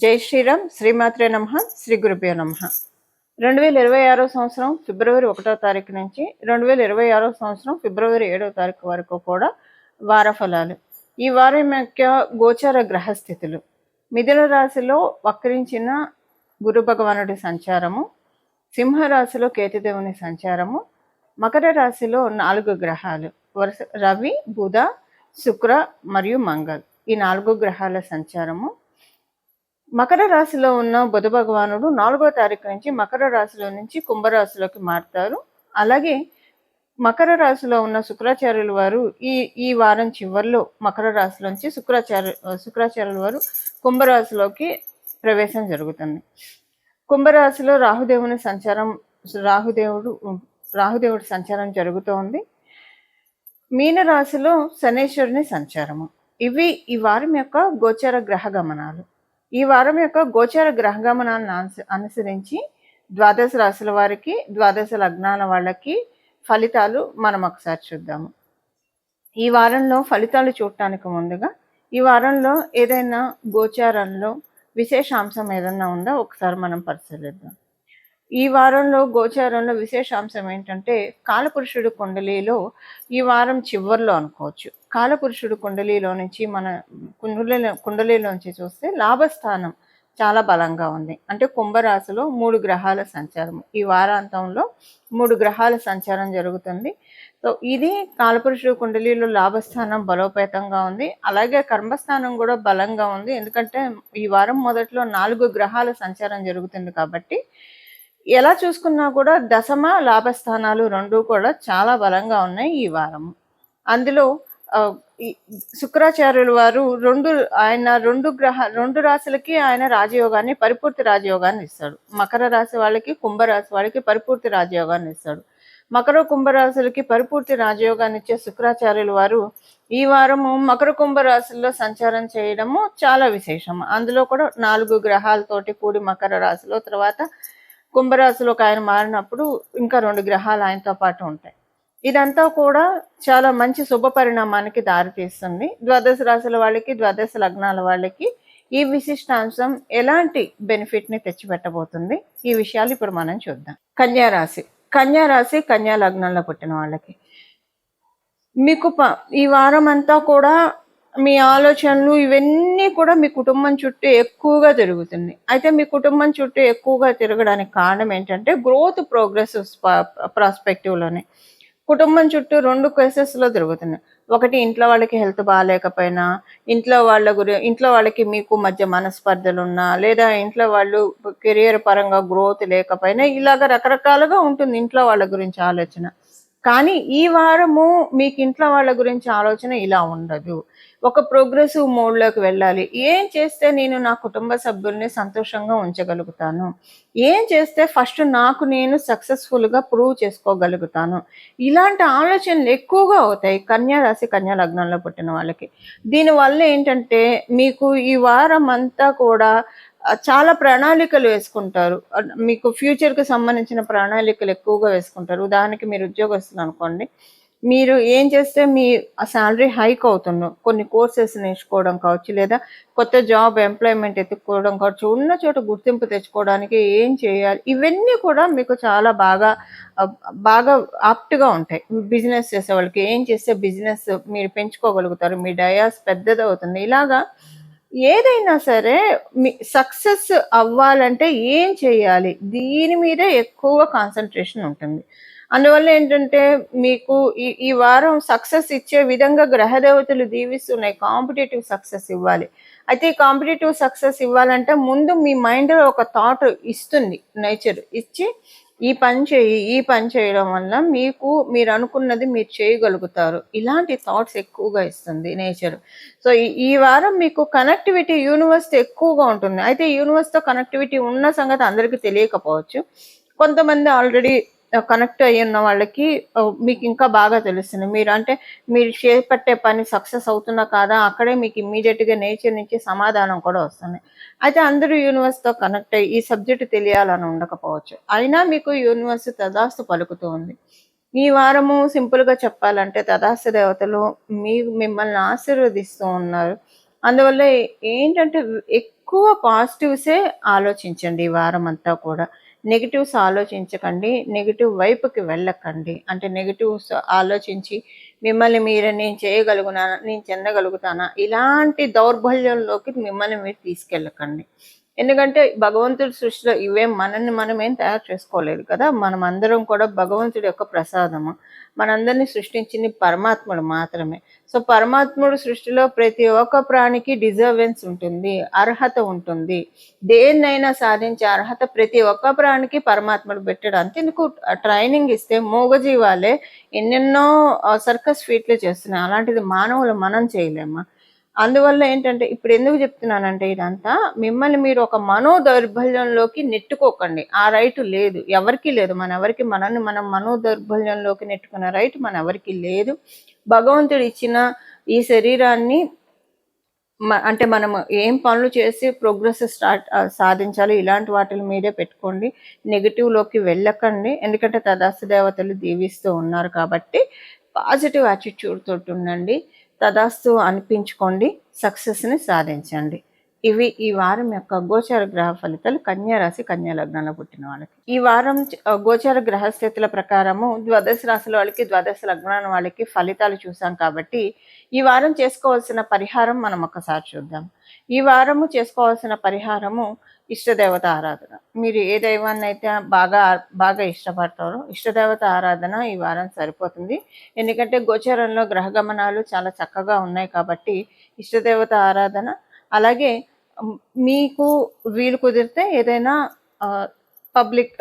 జై శ్రీరామ్ శ్రీమాత్రే నమ శ్రీ గురుభ్యో నమ. రెండు వేల ఇరవై ఆరో సంవత్సరం ఫిబ్రవరి ఒకటో తారీఖు నుంచి రెండు వేల ఇరవై ఆరో సంవత్సరం ఫిబ్రవరి ఏడో తారీఖు వరకు కూడా వార ఫలాలు ఈ వారం యొక్క గోచార గ్రహస్థితులు. మిథున రాశిలో వక్రించిన గురు భగవానుడి సంచారము సింహరాశిలో కేతుదేవుని సంచారము మకర రాశిలో నాలుగు గ్రహాలు వరుస రవి బుధ శుక్ర మరియు మంగళ్. ఈ నాలుగు గ్రహాల సంచారము మకర రాశిలో ఉన్న బుధ భగవానుడు నాలుగో తారీఖు నుంచి మకర రాశిలో నుంచి కుంభరాశిలోకి మారుతారు. అలాగే మకర రాశిలో ఉన్న శుక్రాచార్యుల వారు ఈ ఈ వారం చివరిలో మకర రాశిలోంచి శుక్రాచార్య శుక్రాచార్యుల వారు కుంభరాశిలోకి ప్రవేశం జరుగుతుంది. కుంభరాశిలో రాహుదేవుని సంచారం రాహుదేవుడు రాహుదేవుడి సంచారం జరుగుతోంది. మీనరాశిలో శనేశ్వరుని సంచారము. ఇవి ఈ వారం యొక్క గోచర గ్రహ గమనాలు. ఈ వారం యొక్క గోచర గ్రహగమనాన్ని అనుస- అనుసరించి ద్వాదశ రాశుల వారికి ద్వాదశ లగ్నాల వాళ్ళకి ఫలితాలు మనం ఒకసారి చూద్దాము. ఈ వారంలో ఫలితాలు చూడటానికి ముందుగా ఈ వారంలో ఏదైనా గోచారంలో విశేషాంశం ఏదైనా ఉందా? ఒకసారి మనం పరిశీలిద్దాం. ఈ వారంలో గోచారంలో విశేషాంశం ఏంటంటే కాలపురుషుడు కుండలిలో ఈ వారం చివరిలో అనుకోవచ్చు. కాలపురుషుడు కుండలిలో నుంచి మన కుండలి కుండలిలోంచి చూస్తే లాభస్థానం చాలా బలంగా ఉంది. అంటే కుంభరాశిలో మూడు గ్రహాల సంచారం. ఈ వారాంతంలో మూడు గ్రహాల సంచారం జరుగుతుంది. సో ఇది కాలపురుషుడు కుండలిలో లాభస్థానం బలోపేతంగా ఉంది. అలాగే కర్మస్థానం కూడా బలంగా ఉంది. ఎందుకంటే ఈ వారం మొదట్లో నాలుగు గ్రహాల సంచారం జరుగుతుంది కాబట్టి ఎలా చూసుకున్నా కూడా దశమ లాభస్థానాలు రెండు కూడా చాలా బలంగా ఉన్నాయి ఈ వారం. అందులో శుక్రాచార్యుల వారు రెండు ఆయన రెండు గ్రహ రెండు రాశులకి ఆయన రాజయోగాన్ని పరిపూర్తి రాజయోగాన్ని ఇస్తాడు. మకర రాశి వాళ్ళకి కుంభరాశి వాళ్ళకి పరిపూర్తి రాజయోగాన్ని ఇస్తాడు. మకర కుంభరాశులకి పరిపూర్తి రాజయోగాన్ని ఇచ్చే శుక్రాచార్యుల వారు ఈ వారము మకర కుంభరాశుల్లో సంచారం చేయడము చాలా విశేషం. అందులో కూడా నాలుగు గ్రహాలతోటి కూడి మకర రాశిలో తర్వాత కుంభరాశిలోకి ఆయన మారినప్పుడు ఇంకా రెండు గ్రహాలు ఆయనతో పాటు ఉంటాయి. ఇదంతా కూడా చాలా మంచి శుభ పరిణామానికి దారితీస్తుంది ద్వాదశ రాశుల వాళ్ళకి ద్వాదశ లగ్నాల వాళ్ళకి ఈ విశిష్టాంశం ఎలాంటి బెనిఫిట్ని తెచ్చిపెట్టబోతుంది? ఈ విషయాలు ఇప్పుడు మనం చూద్దాం. కన్యారాశి కన్యారాశి కన్యా రాశి కన్యా లగ్నంలో పుట్టిన వాళ్ళకి. మీకు ప- ఈ వారం అంతా కూడా మీ ఆలోచనలు ఇవన్నీ కూడా మీ కుటుంబం చుట్టూ ఎక్కువగా తిరుగుతుంది. అయితే మీ కుటుంబం చుట్టూ ఎక్కువగా తిరగడానికి కారణం ఏంటంటే గ్రోత్ ప్రోగ్రెస్ ప్రాస్పెక్టివ్లోనే కుటుంబం చుట్టూ రెండు కేసెస్లో తిరుగుతున్నాయి. ఒకటి ఇంట్లో వాళ్ళకి హెల్త్ బాగాలేకపోయినా ఇంట్లో వాళ్ళ గురి ఇంట్లో వాళ్ళకి మీకు మధ్య మనస్పర్ధలు ఉన్నా లేదా ఇంట్లో వాళ్ళు కెరియర్ పరంగా గ్రోత్ లేకపోయినా ఇలాగ రకరకాలుగా ఉంటుంది ఇంట్లో వాళ్ళ గురించి ఆలోచన. కానీ ఈ వారము మీకు ఇంట్లో వాళ్ళ గురించి ఆలోచన ఇలా ఉండదు. ఒక ప్రోగ్రెసివ్ మోడ్లోకి వెళ్ళాలి. ఏం చేస్తే నేను నా కుటుంబ సభ్యుల్ని సంతోషంగా ఉంచగలుగుతాను? ఏం చేస్తే ఫస్ట్ నాకు నేను సక్సెస్ఫుల్గా ప్రూవ్ చేసుకోగలుగుతాను? ఇలాంటి ఆలోచనలు ఎక్కువగా అవుతాయి కన్యా రాశి కన్యా లగ్నంలో పుట్టిన వాళ్ళకి. దీనివల్ల ఏంటంటే మీకు ఈ వారం అంతా కూడా చాలా ప్రణాళికలు వేసుకుంటారు. మీకు ఫ్యూచర్కి సంబంధించిన ప్రణాళికలు ఎక్కువగా వేసుకుంటారు. ఉదాహరణకి మీరు ఉద్యోగస్తులు అనుకోండి. మీరు ఏం చేస్తే మీ శాలరీ హైక్ అవుతున్నాం కొన్ని కోర్సెస్ నేర్చుకోవడం కావచ్చు లేదా కొత్త జాబ్ ఎంప్లాయ్మెంట్ ఎత్తుక్కోవడం కావచ్చు ఉన్న చోట గుర్తింపు తెచ్చుకోవడానికి ఏం చేయాలి? ఇవన్నీ కూడా మీకు చాలా బాగా బాగా ఆప్ట్గా ఉంటాయి. బిజినెస్ చేసే వాళ్ళకి ఏం చేస్తే బిజినెస్ మీరు పెంచుకోగలుగుతారు మీ డయాస్ పెద్దది అవుతుంది ఇలాగా ఏదైనా సరే మీ సక్సెస్ అవ్వాలంటే ఏం చేయాలి? దీని మీద ఎక్కువ కాన్సన్ట్రేషన్ ఉంటుంది. అందువల్ల ఏంటంటే మీకు ఈ ఈ వారం సక్సెస్ ఇచ్చే విధంగా గ్రహదేవతలు దీవిస్తున్నాయి. కాంపిటేటివ్ సక్సెస్ ఇవ్వాలి. అయితే ఈ కాంపిటేటివ్ సక్సెస్ ఇవ్వాలంటే ముందు మీ మైండ్లో ఒక థాట్ ఇస్తుంది. నేచర్ ఇచ్చి ఈ పని చేయి ఈ పని చేయడం వల్ల మీకు మీరు అనుకున్నది మీరు చేయగలుగుతారు. ఇలాంటి థాట్స్ ఎక్కువగా ఇస్తుంది నేచర్ సో ఈ- ఈ వారం మీకు కనెక్టివిటీ యూనివర్స్ ఎక్కువగా ఉంటుంది. అయితే యూనివర్స్తో కనెక్టివిటీ ఉన్న సంగతి అందరికీ తెలియకపోవచ్చు. కొంతమంది ఆల్రెడీ కనెక్ట్ అయ్యి ఉన్న వాళ్ళకి మీకు ఇంకా బాగా తెలుస్తుంది. మీరు అంటే మీరు చేపట్టే పని సక్సెస్ అవుతున్నా కాదా అక్కడే మీకు ఇమ్మీడియట్గా నేచర్ నుంచి సమాధానం కూడా వస్తుంది. అయితే అందరూ యూనివర్స్తో కనెక్ట్ అయ్యి ఈ సబ్జెక్ట్ తెలియాలని ఉండకపోవచ్చు. అయినా మీకు యూనివర్స్ తదాస్తు పలుకుతూ ఉంది. ఈ వారము సింపుల్గా చెప్పాలంటే తదాస్తు దేవతలు మీ మిమ్మల్ని ఆశీర్వదిస్తూ ఉన్నారు. అందువల్ల ఏంటంటే ఎక్కువ పాజిటివ్సే ఆలోచించండి ఈ వారం అంతా కూడా. నెగిటివ్స్ ఆలోచించకండి నెగిటివ్ వైపుకి వెళ్ళకండి. అంటే నెగిటివ్స్ ఆలోచించి మిమ్మల్ని మీరే నేను చేయగలుగునా నేను చెందగలుగుతానా? ఇలాంటి దౌర్బల్యంలోకి మిమ్మల్ని మీరు తీసుకెళ్ళకండి. ఎందుకంటే భగవంతుడి సృష్టిలో ఇవేం మనల్ని మనం ఏం తయారు చేసుకోలేదు కదా? మనం అందరం కూడా భగవంతుడి యొక్క ప్రసాదము. మనందరినీ సృష్టించింది పరమాత్ముడు మాత్రమే. సో పరమాత్ముడు సృష్టిలో ప్రతి ఒక్క ప్రాణికి డిజర్వెన్స్ ఉంటుంది అర్హత ఉంటుంది. దేన్నైనా సాధించే అర్హత ప్రతి ఒక్క ప్రాణికి పరమాత్ముడు పెట్టాడు. అంతెందుకు ట్రైనింగ్ ఇస్తే మూగజీవాలే ఎన్నెన్నో సర్కస్ ఫీట్లు చేస్తున్నాయి. అలాంటిది మానవులు మనం చేయలేమా? అందువల్ల ఏంటంటే ఇప్పుడు ఎందుకు చెప్తున్నానంటే ఇదంతా మిమ్మల్ని మీరు ఒక మనో దౌర్బల్యంలోకి నెట్టుకోకండి. ఆ రైట్ లేదు. ఎవరికీ లేదు. మన ఎవరికి మనల్ని మనం మనో దౌర్బల్యంలోకి నెట్టుకున్న రైట్ మన ఎవరికి లేదు. భగవంతుడు ఇచ్చిన ఈ శరీరాన్ని అంటే మనం ఏం పనులు చేసి ప్రోగ్రెస్ స్టార్ట్ సాధించాలి ఇలాంటి వాటిల మీదే పెట్టుకోండి. నెగిటివ్లోకి వెళ్ళకండి. ఎందుకంటే తదాస్తు దేవతలు దీవిస్తూ ఉన్నారు కాబట్టి పాజిటివ్ యాటిట్యూడ్ తోటి ఉండండి. తదాస్తు అనిపించుకోండి సక్సెస్ని సాధించండి. ఇవి ఈ వారం యొక్క గోచార గ్రహ ఫలితాలు కన్యా రాశి కన్యా లగ్నంలో పుట్టిన వాళ్ళకి. ఈ వారం గోచార గ్రహస్థితుల ప్రకారము ద్వాదశ రాశుల వాళ్ళకి ద్వాదశ లగ్నాల వాళ్ళకి ఫలితాలు చూసాం కాబట్టి ఈ వారం చేసుకోవాల్సిన పరిహారం మనం ఒకసారి చూద్దాం. ఈ వారము చేసుకోవాల్సిన పరిహారము ఇష్టదేవత ఆరాధన. మీరు ఏ దైవాన్ని అయితే బాగా బాగా ఇష్టపడతారో ఇష్టదేవత ఆరాధన ఈ వారం సరిపోతుంది. ఎందుకంటే గోచరంలో గ్రహగమనాలు చాలా చక్కగా ఉన్నాయి కాబట్టి ఇష్టదేవత ఆరాధన అలాగే మీకు వీలు కుదిరితే ఏదైనా పబ్లిక్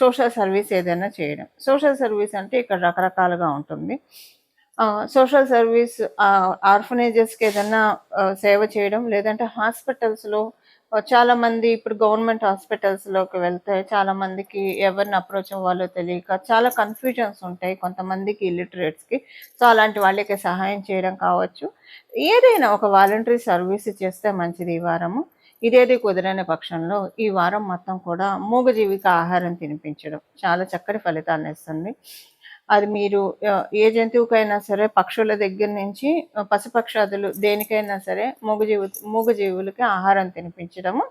సోషల్ సర్వీస్ ఏదైనా చేయడం. సోషల్ సర్వీస్ అంటే ఇక్కడ రకరకాలుగా ఉంటుంది. సోషల్ సర్వీస్ ఆర్ఫనేజెస్కి ఏదైనా సేవ చేయడం లేదంటే హాస్పిటల్స్లో చాలా మంది ఇప్పుడు గవర్నమెంట్ హాస్పిటల్స్లోకి వెళ్తే చాలా మందికి ఎవరిని అప్రోచ్ అవ్వాలో తెలియక చాలా కన్ఫ్యూజన్స్ ఉంటాయి కొంతమందికి ఇల్లిటరేట్స్కి సో అలాంటి వాళ్ళకి సహాయం చేయడం కావచ్చు. ఏదైనా ఒక వాలంటరీ సర్వీస్ చేస్తే మంచిది ఈ వారము. ఇదేది కుదిరని పక్షంలో ఈ వారం మొత్తం కూడా మూగజీవిక ఆహారం తినిపించడం. చాలా చక్కటి ఫలితాన్ని ఇస్తుంది. అది మీరు ఏ జంతువుకైనా సరే పక్షుల దగ్గర నుంచి పశుపక్షాదులు దేనికైనా సరే మూగజీవు మూగజీవులకి ఆహారం తినిపించడము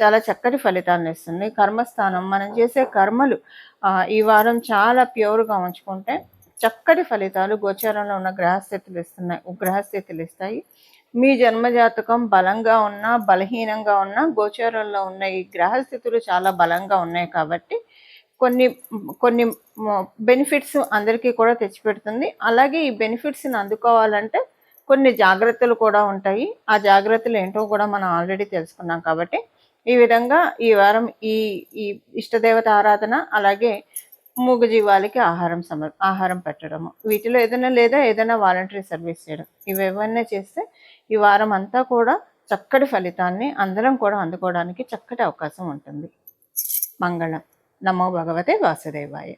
చాలా చక్కటి ఫలితాలను ఇస్తుంది. కర్మస్థానం మనం చేసే కర్మలు ఈ వారం చాలా ప్యూర్గా ఉంచుకుంటే చక్కటి ఫలితాలు గోచారంలో ఉన్న గ్రహస్థితులు ఇస్తున్నాయి గ్రహస్థితులు ఇస్తాయి. మీ జన్మజాతకం బలంగా ఉన్నా బలహీనంగా ఉన్నా గోచారంలో ఉన్న ఈ గ్రహస్థితులు చాలా బలంగా ఉన్నాయి కాబట్టి కొన్ని కొన్ని బెనిఫిట్స్ అందరికీ కూడా తెచ్చిపెడుతుంది. అలాగే ఈ బెనిఫిట్స్ని అందుకోవాలంటే కొన్ని జాగ్రత్తలు కూడా ఉంటాయి. ఆ జాగ్రత్తలు ఏంటో కూడా మనం ఆల్రెడీ తెలుసుకున్నాం కాబట్టి. ఈ విధంగా ఈ వారం ఈ ఈ ఇష్టదేవత ఆరాధన అలాగే మూగజీవాలకి ఆహారం సమ ఆహారం పెట్టడము. వీటిలో ఏదైనా లేదా ఏదైనా వాలంటరీ సర్వీస్ చేయడం. ఇవి ఏమైనా చేస్తే ఈ వారం అంతా కూడా చక్కటి ఫలితాన్ని అందరం కూడా అందుకోవడానికి చక్కటి అవకాశం ఉంటుంది. మంగళం. നമോ ഭഗവതെ വാസുദേവായ